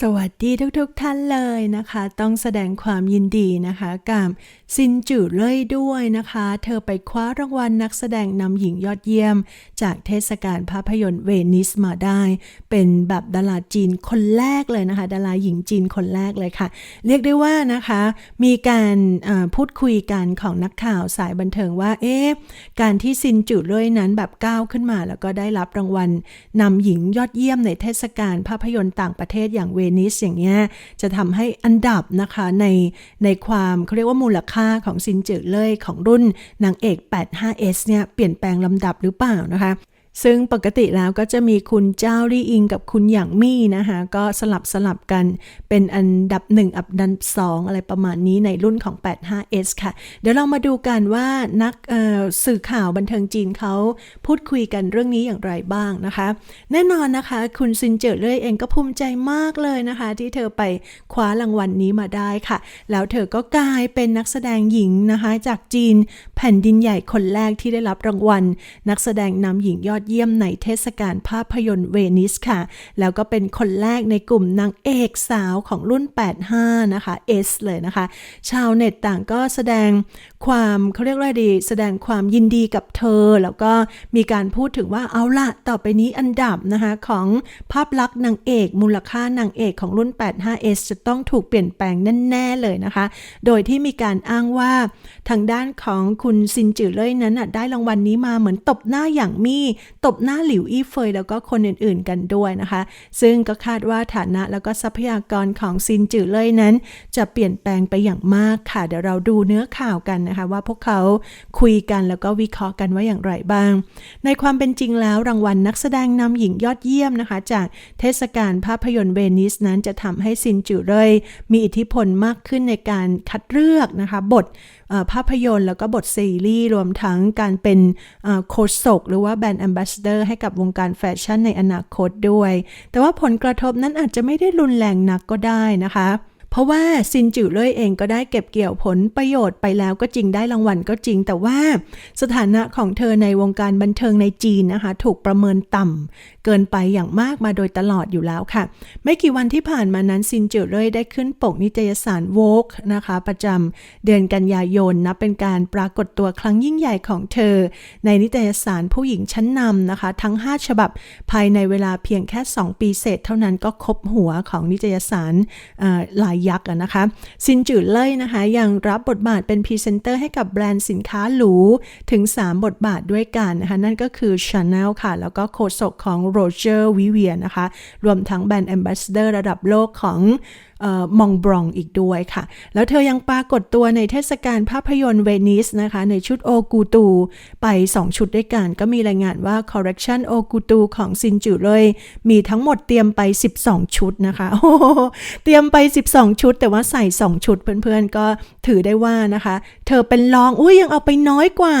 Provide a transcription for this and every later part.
สวัสดีทุกๆทท่านเลยนะคะ ต้องแสดงความยินดีนะคะกับซินจือเล่ยด้วยนะคะ เธอไปคว้ารางวัลนักแสดงนำหญิงยอดเยี่ยม จากเทศกาลภาพยนตร์เวนิสมาได้ เป็นแบบดาราจีนคนแรกเลยนะคะ ดาราหญิงจีนคนแรกเลยค่ะ เรียกได้ว่านะคะ มีการพูดคุยกันของนักข่าวสายบันเทิงว่าเอ๊ะการที่ซินจือเล่ยนั้นแบบก้าวขึ้นมา แล้วก็ได้รับรางวัลนำหญิงยอดเยี่ยมในเทศกาลภาพยนตร์ต่างประเทศอย่างเวนิสอย่างเงี้ยจะทำให้อันดับนะคะในในความเขาเรียกว่ามูลค่าของซินจือเล่ยของรุ่นนางเอก 85S เนี่ยเปลี่ยนแปลงลำดับหรือเปล่านะคะ ซึ่งปกติแล้วก็จะมีคุณเจ้ารี่อิงกับคุณหยางมี่นะคะก็สลับสลับกันเป็นอันดับ 1 อันดับ 2 อะไรประมาณนี้ในรุ่นของ 85S ค่ะ เดี๋ยวเรามาดูกันว่านักสื่อข่าวบันเทิงจีนเขาพูดคุยกันเรื่องนี้อย่างไรบ้างนะคะ แน่นอนนะคะ คุณซินเจิดเล่ยเองก็ภูมิใจมากเลยนะคะ ที่เธอไปคว้ารางวัลนนี้มาได้ค่ะ แล้วเธอก็กลายเป็นนักแสดงหญิงนะคะ จากจีนแผ่นดินใหญ่คนแรกที่ได้รับรางวัล นักแสดงนำหญิงยอดเยี่ยมในเทศกาลภาพยนตร์เวนิสค่ะ แล้วก็เป็นคนแรกในกลุ่มนางเอกสาวของรุ่น 85 นะคะ S เลยนะคะ ชาวเน็ตต่างก็แสดงความเขาเรียกว่าดี แสดงความยินดีกับเธอ แล้วก็มีการพูดถึงว่าเอาละต่อไปนี้อันดับนะคะ ของภาพลักษณ์นางเอกมูลค่านางเอกของรุ่น 85S จะต้องถูกเปลี่ยนแปลงแน่ๆเลยนะคะ โดยที่มีการอ้างว่าทางด้านของคุณซินจือเล่ยนั้นได้รางวัลนนี้มาเหมือนตบหน้าอย่างมี่ ตบหน้าหลิวอี้เฟยแล้วก็คนอื่นๆกันด้วยนะคะ ซึ่งก็คาดว่าฐานะแล้วก็ทรัพยากรของซินจือเล่ยนั้น จะเปลี่ยนแปลงไปอย่างมากค่ะ เดี๋ยวเราดูเนื้อข่าวกันนะคะ ว่าพวกเขาคุยกันแล้วก็วิเคราะห์กันว่าอย่างไรบ้าง ในความเป็นจริงแล้วรางวัลนักแสดงนำหญิงยอดเยี่ยมนะคะ จากเทศกาลภาพยนตร์เวนิสนั้นจะทำให้ซินจือเล่ยมีอิทธิพลมากขึ้นในการคัดเลือกนะคะ บท ภาพยนตร์แล้วก็บทซีรีส์รวมทั้งการเป็นโคชศกหรือว่าแบรนด์แอมบาสเดอร์ให้กับวงการแฟชั่นในอนาคตด้วย แต่ว่าผลกระทบนั้นอาจจะไม่ได้รุนแรงนักก็ได้นะคะ เพราะว่าซินจิวเล่ยเองก็ได้เก็บเกี่ยวผลประโยชน์ไปแล้วก็จริงได้รางวัลก็จริง แต่ว่าสถานะของเธอในวงการบันเทิงในจีนนะคะ ถูกประเมินต่ำเกินไปอย่างมากมาโดยตลอดอยู่แล้วค่ะ ไม่กี่วันที่ผ่านมานั้นซินจิวเล่ยได้ขึ้นปกนิตยสารโวกนะคะ ประจำเดือนกันยายนนะเป็นการปรากฏตัวครั้งยิ่งใหญ่ของเธอ ในนิตยสารผู้หญิงชั้นนำนะคะ ทั้ง 5 ฉบับภายในเวลาเพียงแค่ 2 ปีเศษ เท่านั้นก็ครบหัวของนิตยสารหลายยักษ์นะคะซินจือเล่ยนะคะ ยังรับบทบาทเป็นพรีเซนเตอร์ให้กับแบรนด์สินค้าหรูถึง 3 บทบาทด้วยกันนะคะนั่นก็คือ Chanel ค่ะ แล้วก็โคศกของ Roger Vivier นะคะ รวมทั้งแบรนด์แอมบาสเดอร์ระดับโลกของ มองบรองอีกด้วยค่ะ แล้วเธอยังปรากฏตัวในเทศกาลภาพยนตร์เวนิสนะคะ ในชุดโอกูตูไป 2 ชุดด้วยกัน ก็มีรายงานว่าคอร์เรคชันโอกูตูของซินจูเลยมีทั้งหมดเตรียมไป 12 ชุดนะคะโอ้เตรียมไป 12 ชุด แต่ว่าใส่ 2 ชุดเพื่อนๆ ก็ถือได้ว่านะคะ เธอเป็นรองอุ้ยยังเอาไปน้อยกว่า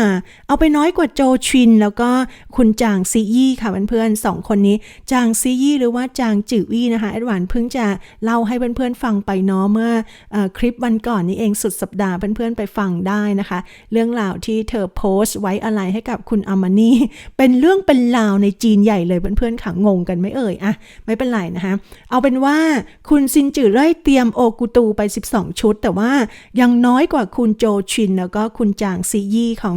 เอาไปน้อยกว่าโจชิน แล้วก็คุณจางซียี่ค่ะเพื่อนๆสองคนนี้จางซียี่หรือว่าจางจือวี่นะคะแอดวานเพิ่งจะเล่าให้เพื่อนๆฟังไปเนาะเมื่ออคลิปวันก่อนนี้เองสุดสัปดาห์เพื่อนๆไปฟังได้นะคะ เรื่องราวที่เธอโพสต์ไว้อะไรให้กับคุณอามานี่เป็นเรื่องเป็นราวในจีนใหญ่เลยเพื่อนๆขังงงกันไม่เอ่ยอะไม่เป็นไรนะคะ เอาเป็นว่าคุณซินจือไร่เตรียมโอกุตูไป 12 ชุด แต่ว่ายังน้อยกว่าคุณโจชิน แล้วก็คุณจางซียี่ของ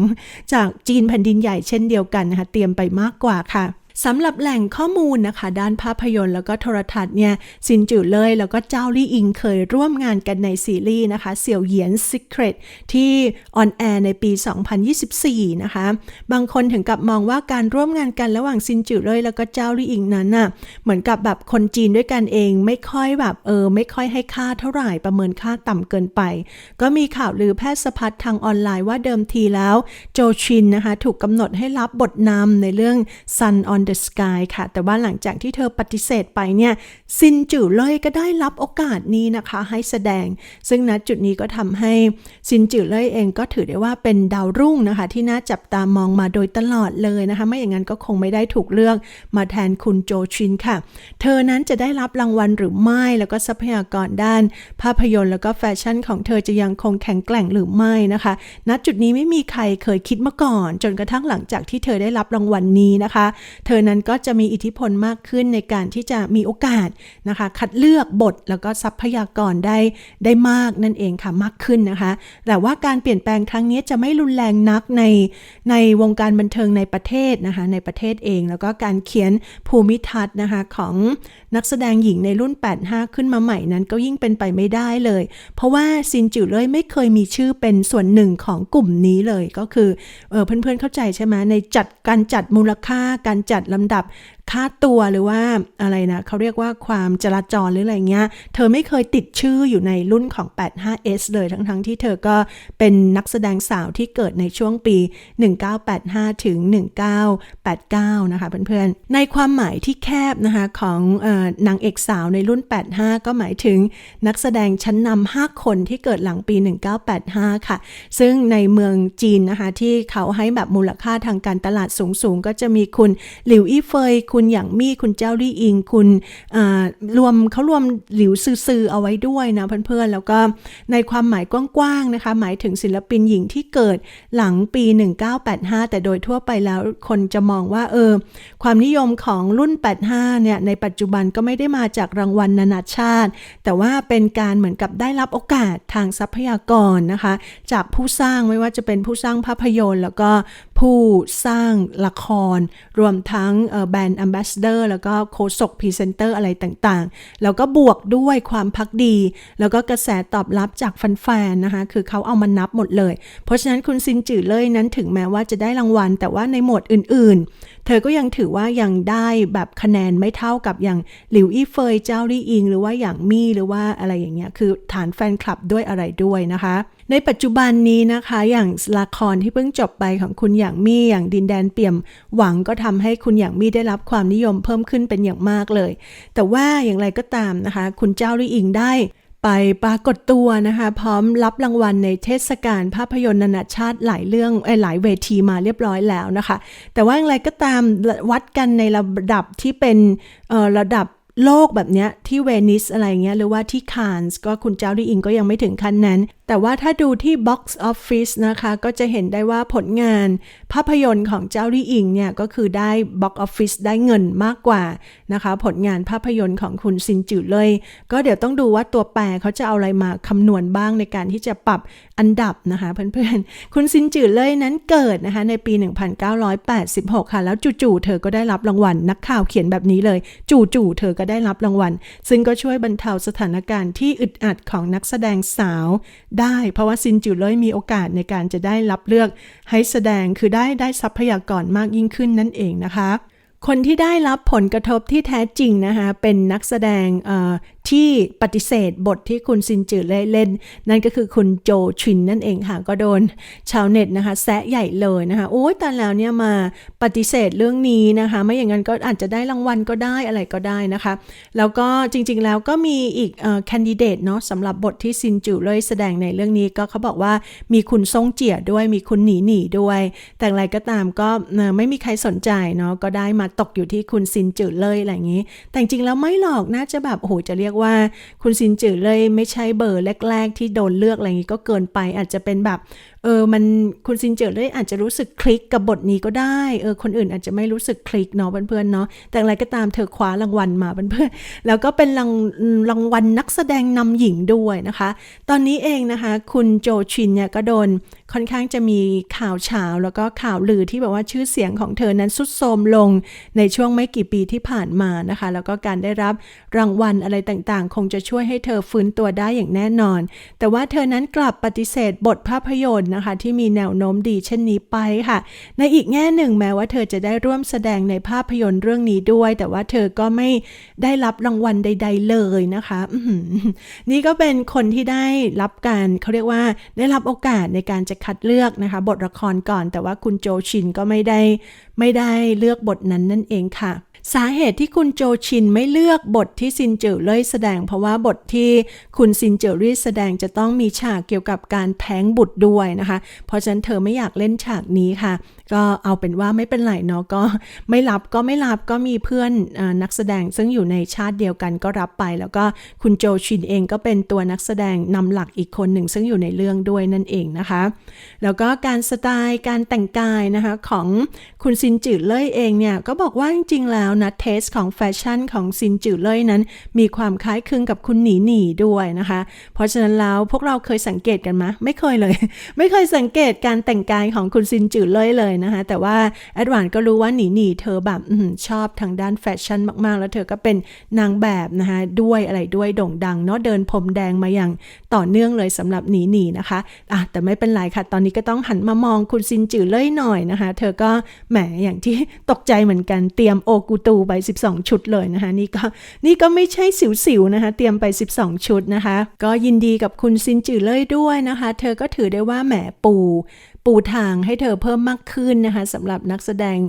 จากจีนแผ่นดินใหญ่เช่นเดียวกันนะคะ เตรียมไปมากกว่าค่ะ สำหรับแหล่งข้อมูลนะคะ ด้านภาพยนตร์แล้วก็โทรทัศน์เนี่ยซินจือเลย แล้วก็เจ้าลี่อิงเคยร่วมงานกันในซีรีส์นะคะเสี่ยวเหยียน Secret ที่ออนแอร์ในปี 2024 นะคะ บางคนถึงกับมองว่าการร่วมงานกันระหว่างซินจือเลยแล้วก็เจ้าลี่อิงนั้นน่ะเหมือนกับแบบคนจีนด้วยกันเอง ไม่ค่อยแบบเออไม่ค่อยให้ค่าเท่าไหร่ประเมินค่าต่ำเกินไป ก็มีข่าวลือแพทย์สะพัดทางออนไลน์ว่าเดิมทีแล้ว โจชินนะคะถูกกำหนดให้รับบทนำในเรื่อง Sun on the Sky ค่ะ แต่ว่าหลังจากที่เธอปฏิเสธไปเนี่ย ซินจือเลยก็ได้รับโอกาสนี้นะคะ ให้แสดง ซึ่งณจุดนี้ก็ทำให้ซินจือเลยเองก็ถือได้ว่าเป็นดาวรุ่งนะคะ ที่น่าจับตามองมาโดยตลอดเลยนะคะ ไม่อย่างนั้นก็คงไม่ได้ถูกเลือกมาแทนคุณโจชินค่ะ เธอนั้นจะได้รับรางวัลหรือไม่ แล้วก็ทรัพยากรด้าน ภาพยนตร์แล้วก็แฟชั่นของเธอจะยังคงแข็งแกร่งหรือไม่นะคะ ณจุดนี้ไม่มีใครเคยคิดมาก่อน จนกระทั่งหลังจากที่เธอได้รับรางวัลนนี้นะคะ เธออนั้นก็จะมีอิทธิพลมากขึ้นในการที่จะมีโอกาสนะคะ คัดเลือกบทแล้วก็ทรัพยากรได้ได้มากนั่นเองค่ะมากขึ้นนะคะ แต่ว่าการเปลี่ยนแปลงครั้งนี้จะไม่รุนแรงนักในในวงการบันเทิงในประเทศนะคะในประเทศเอง แล้วก็การเขียนภูมิทัศน์นะคะของนักแสดงหญิงในรุ่น 85 ขึ้นมาใหม่นั้นก็ยิ่งเป็นไปไม่ได้เลย เพราะว่าซินจิเลยไม่เคยมีชื่อเป็นส่วนหนึ่งของกลุ่มนี้เลยก็คือเออเพื่อนๆเข้าใจใช่ไหมในจัดการจัดมูลค่าการจัดลำดับ ค่าตัวหรือว่าอะไรนะเขาเรียกว่าความจราจรหรืออะไรเงี้ย เธอไม่เคยติดชื่ออยู่ในรุ่นของ 85S เลยทั้งๆทที่เธอก็เป็นนักแสดงสาวที่เกิดในช่วงปี 1985 ถึง 1989 นะคะเพื่อนๆ ในความหมายที่แคบนะคะของนางเอกสาวในรุ่น 85 ก็หมายถึงนักแสดงชั้นนำ5คนที่เกิดหลังปี 1985 ค่ะ ซึ่งในเมืองจีนนะคะที่เขาให้แบบมูลค่าทางการตลาดสูงๆ ก็จะมีคุณหลิวอี้เฟยคุณุณอย่างมี่คุณเจ้าลี่อิง คุณรวมเขารวมหลิวซือเอาไว้ด้วยนะเพื่อนๆ แล้วก็ในความหมายกว้างๆนะคะ หมายถึงศิลปินหญิงที่เกิดหลังปี 1985 แต่โดยทั่วไปแล้วคนจะมองว่าเออความนิยมของรุ่น 85 เนี่ยในปัจจุบันก็ไม่ได้มาจากรางวัลนานาชาติ แต่ว่าเป็นการเหมือนกับได้รับโอกาสทางทรัพยากรนะคะ จากผู้สร้างไม่ว่าจะเป็นผู้สร้างภาพยนตร์ แล้วก็ ผู้สร้างละคร รวมทั้งแบรนด์แอมบาสเดอร์แล้วก็โคศกพรีเซนเตอร์อะไรต่างๆ แล้วก็บวกด้วยความพักดี แล้วก็กระแสตอบรับจากแฟนๆนะคะคือเขาเอามานับหมดเลย เพราะฉะนั้นคุณซินจือเลยนั้นถึงแม้ว่าจะได้รางวัล แต่ว่าในหมวดอื่นๆ เธอก็ยังถือว่ายังได้แบบคะแนนไม่เท่ากับอย่างหลิวอี้เฟยเจ้าลี่อิง หรือว่าอย่างมี่หรือว่าอะไรอย่างเงี้ยคือฐานแฟนคลับด้วยอะไรด้วยนะคะ ในปัจจุบันนี้นะคะอย่างละครที่เพิ่งจบไปของคุณอย่างมี่อย่างดินแดนเปี่ยมหวังก็ทำให้คุณอย่างมี่ได้รับความนิยมเพิ่มขึ้นเป็นอย่างมากเลย แต่ว่าอย่างไรก็ตามนะคะ คุณเจ้าลี่อิงได้ ไปปรากฏตัวนะคะ พร้อมรับรางวัลในเทศกาลภาพยนตร์นานาชาติหลายเรื่องหลายเวทีมาเรียบร้อยแล้วนะคะ แต่ว่าอย่างไรก็ตามวัดกันในระดับที่เป็นระดับโลกแบบเนี้ยที่เวนิสอะไรเงี้ยหรือว่าที่คานส์ก็คุณเจ้าดิอิงก็ยังไม่ถึงขั้นนั้น แต่ว่าถ้าดูที่ Box Office นะคะ ก็จะเห็นได้ว่าผลงานภาพยนตร์ของเจ้าลี่อิงเนี่ย ก็คือได้ Box Office ได้เงินมากกว่านะคะ ผลงานภาพยนตร์ของคุณซินจือเลย ก็เดี๋ยวต้องดูว่าตัวแปรเขาจะเอาอะไรมาคำนวณบ้างในการที่จะปรับอันดับนะคะเพื่อนๆ คุณซินจือเลยนั้นเกิดนะคะในปี 1986 ค่ะ แล้วจู่ๆเธอก็ได้รับรางวัล นักข่าวเขียนแบบนี้เลย จู่ๆเธอก็ได้รับรางวัล ซึ่งก็ช่วยบรรเทาสถานการณ์ที่อึดอัดของนักแสดงสาวได้ เพราะว่าซินจิวเลยมีโอกาสในการจะได้รับเลือกให้แสดงคือได้ได้ทรัพยากรมากยิ่งขึ้นนั่นเองนะคะคนที่ได้รับผลกระทบที่แท้จริงนะคะเป็นนักแสดง ที่ปฏิเสธบทที่คุณซินจือเล่เล่น นั่นก็คือคุณโจชินนั่นเองค่ะก็โดนชาวเน็ตนะคะแซะใหญ่เลยนะคะโอ้ยตอนแล้วเนี่ยมาปฏิเสธเรื่องนี้นะคะ ไม่อย่างนั้นก็อาจจะได้รางวัลก็ได้อะไรก็ได้นะคะ แล้วก็จริงๆแล้วก็มีอีกแคนดิเดตเนาะสำหรับบทที่ซินจือเลยแสดงในเรื่องนี้ก็เขาบอกว่ามีคุณซ่งเจียด้วยมีคุณหนีหนีด้วย แต่อะไรก็ตามก็ไม่มีใครสนใจเนาะก็ได้มาตกอยู่ที่คุณซินจือเลยอะไรอย่างนี้ แต่จริงแล้วไม่หรอกน่าจะแบบโอ้โหจะเรียกว่าคุณซินจือเลยไม่ใช่เบอร์แรก ๆ ที่โดนเลือกอะไรอย่างนี้ก็เกินไปอาจจะเป็นแบบเออมันคุณซินเจอร์เลยอาจจะรู้สึกคลิกกับบทนี้ก็ได้เออคนอื่นอาจจะไม่รู้สึกคลิกเนาะเพื่อนๆเนาะแต่อะไรก็ตามเธอคว้ารางวัลมาเพื่อนๆแล้วก็เป็นรางรางวัลนักแสดงนำหญิงด้วยนะคะ ตอนนี้เองนะคะ คุณโจชินเนี่ยก็โดนค่อนข้างจะมีข่าวเฉาแล้วก็ข่าวลือที่แบบว่าชื่อเสียงของเธอนั้นสุดโทมลงในช่วงไม่กี่ปีที่ผ่านมานะคะ แล้วก็การได้รับรางวัลอะไรต่างๆ คงจะช่วยให้เธอฟื้นตัวได้อย่างแน่นอน แต่ว่าเธอนั้นกลับปฏิเสธบทภาพยนตร์นะคะ ที่มีแนวโน้มดีเช่นนี้ไปค่ะ ในอีกแง่หนึ่งแม้ว่าเธอจะได้ร่วมแสดงในภาพยนตร์เรื่องนี้ด้วย แต่ว่าเธอก็ไม่ได้รับรางวัลใด ๆ เลยนะคะนี่ก็เป็นคนที่ได้รับการเขาเรียกว่าได้รับโอกาสในการจะคัดเลือกนะคะ บทละครก่อน แต่ว่าคุณโจชินก็ไม่ได้ไม่ได้เลือกบทนั้นนั่นเองค่ะสาเหตุที่คุณโจชินไม่เลือกบทที่ซินเจิอเล่ยแสดง เพราะว่าบทที่คุณซินเจิอรี่แสดงจะต้องมีฉากเกี่ยวกับการแท้งบุตรด้วยนะคะ เพราะฉะนั้นเธอไม่อยากเล่นฉากนี้ค่ะ ก็เอาเป็นว่าไม่เป็นไรเนาะก็ไม่รับก็ไม่รับก็มีเพื่อนออนักแสดงซึ่งอยู่ในชาติเดียวกันก็รับไป แล้วก็คุณโจชินเองก็เป็นตัวนักแสดงนำหลักอีกคนหนึ่งซึ่งอยู่ในเรื่องด้วยนั่นเองนะคะ แล้วก็การสไตล์การแต่งกายนะคะของคุณซินจือเล่ยเองเนี่ยก็บอกว่าจริงๆแล้วนะเทสของแฟชั่นของซินจือเล่ยนั้น มีความคล้ายคลึงกับคุณหนีหนีด้วยนะคะ เพราะฉะนั้นแล้วพวกเราเคยสังเกตกันไหมไม่เคยเลย ไม่เคยสังเกตการแต่งกายของคุณซินจือเล่ยเลยนะคะ แต่ว่าแอดวานก็รู้ว่าหนีหนีเธอแบบอชอบทางด้านแฟชั่นมาก ๆ แล้วเธอก็เป็นนางแบบนะคะด้วยอะไรด้วยโด่งดังเนาะเดินพรมแดงมาอย่างต่อเนื่องเลยสำหรับหนีหนีนะคะอะแต่ไม่เป็นไรค่ะ ตอนนี้ก็ต้องหันมามองคุณซินจือเล่ยหน่อยนะคะ เธอก็แหมอย่างที่ตกใจเหมือนกันเตรียมโอกูตูไป 12 ชุดเลยนะคะ นี่ก็นี่ก็ไม่ใช่สิวๆนะคะ เตรียมไป 12 ชุดนะคะ ก็ยินดีกับคุณซินจือเล่ยด้วยนะคะ เธอก็ถือได้ว่าแหมปู ปูทางให้เธอเพิ่มมากขึ้นนะคะสำหรับนักแสดง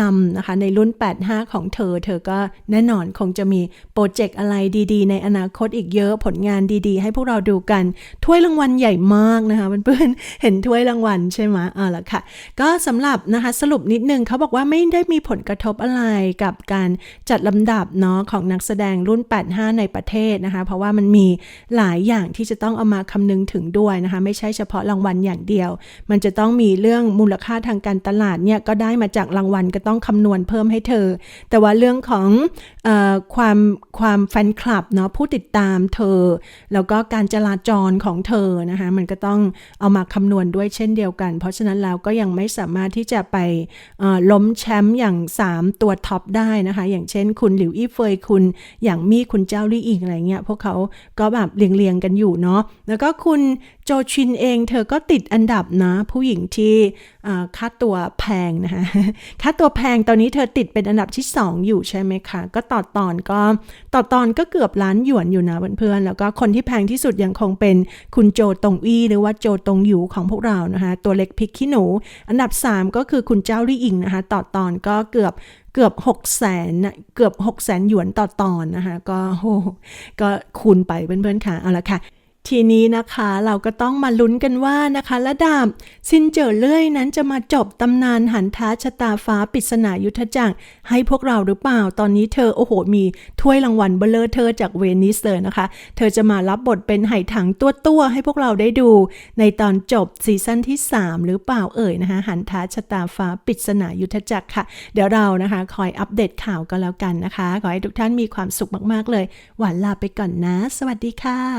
นำนะคะในรุ่น 85 ของเธอ เธอก็แน่นอนคงจะมีโปรเจกต์อะไรดีๆ ในอนาคตอีกเยอะผลงานดีๆ ให้พวกเราดูกัน ถ้วยรางวัลใหญ่มากนะคะเพื่อนๆเห็นถ้วยรางวัลใช่ไหมเอาละค่ะ ก็สำหรับนะคะสรุปนิดนึงเขาบอกว่าไม่ได้มีผลกระทบอะไรกับการจัดลำดับเนาะของนักแสดงรุ่น 85 ในประเทศนะคะ เพราะว่ามันมีหลายอย่างที่จะต้องเอามาคำนึงถึงด้วยนะคะ ไม่ใช่เฉพาะรางางวัลอย่างเดียว มันจะต้องมีเรื่องมูลค่าทางการตลาดเนี่ยก็ได้มาจากรางวัลก็ต้องคำนวณเพิ่มให้เธอ แต่ว่าเรื่องของออความความแฟนคลับเนาะผู้ติดตามเธอ แล้วก็การจราจรของเธอนะคะมันก็ต้องเอามาคำนวณด้วยเช่นเดียวกัน เพราะฉะนั้นแล้วก็ยังไม่สามารถที่จะไปล้มแชมป์อย่าง 3 ตัวท็อปได้นะคะ อย่างเช่นคุณหลิวอี้เฟยคุณอย่างมี่คุณเจ้าลี่อิงอะไรเงี้ยพวกเขาก็แบบเรียงๆกันอยู่เนาะแล้วก็คุณโจชินเองเธอก็ติดอันดับนะ ผู้หญิงที่ค่าตัวแพงนะคะค่าตัวแพงตอนนี้เธอติดเป็นอันดับที่ 2 อยู่ใช่ไหมคะ ก็ต่อตอนก็ต่อตอนก็เกือบล้านหยวนอยู่นะเพื่อนๆแล้วก็คนที่แพงที่สุดยังคงเป็นคุณโจตงอี้หรือว่าโจตงหยูของพวกเรานะคะ ตัวเล็กพริกขี้หนู อันดับ 3 ก็คือคุณเจ้าลี่อิงนะคะ ต่อตอนก็เกือบเกือบ6 0แสนเกือบ6 0แสนหยวนต่อตอนนะคะ ก็โหก็คูณไปเพื่อนๆค่ะเอาละค่ะ ทีนี้นะคะเราก็ต้องมาลุ้นกันว่านะคะระดับซินเจอเลื่อยนั้นจะมาจบตำนานหันท้าชะตาฟ้าปริศนายุทธจักรให้พวกเราหรือเปล่า ตอนนี้เธอโอ้โหมีถ้วยรางวัลเบลเลอร์เธอจากเวนิสเลยนะคะ เธอจะมารับบทเป็นไหถังตัวตัวให้พวกเราได้ดู ในตอนจบซีซั่นที่ 3 หรือเปล่าเอ่ยนะคะ หันท้าชะตาฟ้าปริศนายุทธจักรค่ะ เดี๋ยวเรานะคะ คอยอัปเดตข่าวกันแล้วกันนะคะ ขอให้ทุกท่านมีความสุขมากๆเลย หวานลาไปก่อนนะ สวัสดีค่ะ